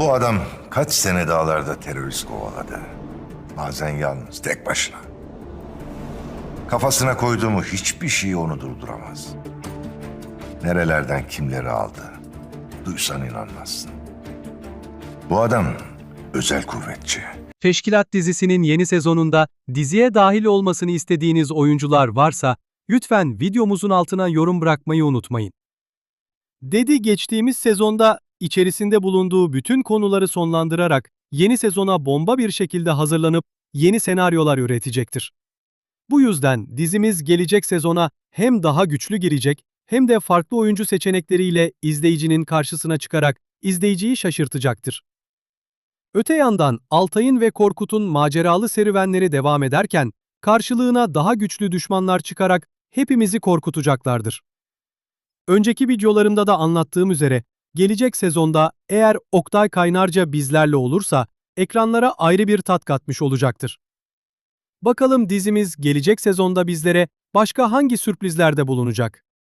Bu adam kaç sene dağlarda terörist kovaladı. Bazen yalnız, tek başına. Kafasına koyduğumu hiçbir şey onu durduramaz. Nerelerden kimleri aldı. Duysan inanmazsın. Bu adam özel kuvvetçi. Teşkilat dizisinin yeni sezonunda diziye dahil olmasını istediğiniz oyuncular varsa lütfen videomuzun altına yorum bırakmayı unutmayın. Dedi geçtiğimiz sezonda içerisinde bulunduğu bütün konuları sonlandırarak yeni sezona bomba bir şekilde hazırlanıp yeni senaryolar üretecektir. Bu yüzden dizimiz gelecek sezona hem daha güçlü girecek hem de farklı oyuncu seçenekleriyle izleyicinin karşısına çıkarak izleyiciyi şaşırtacaktır. Öte yandan Altay'ın ve Korkut'un maceralı serüvenleri devam ederken karşılığına daha güçlü düşmanlar çıkarak hepimizi korkutacaklardır. Önceki videolarımda da anlattığım üzere gelecek sezonda eğer Oktay Kaynarca bizlerle olursa ekranlara ayrı bir tat katmış olacaktır. Bakalım dizimiz gelecek sezonda bizlere başka hangi sürprizlerde bulunacak?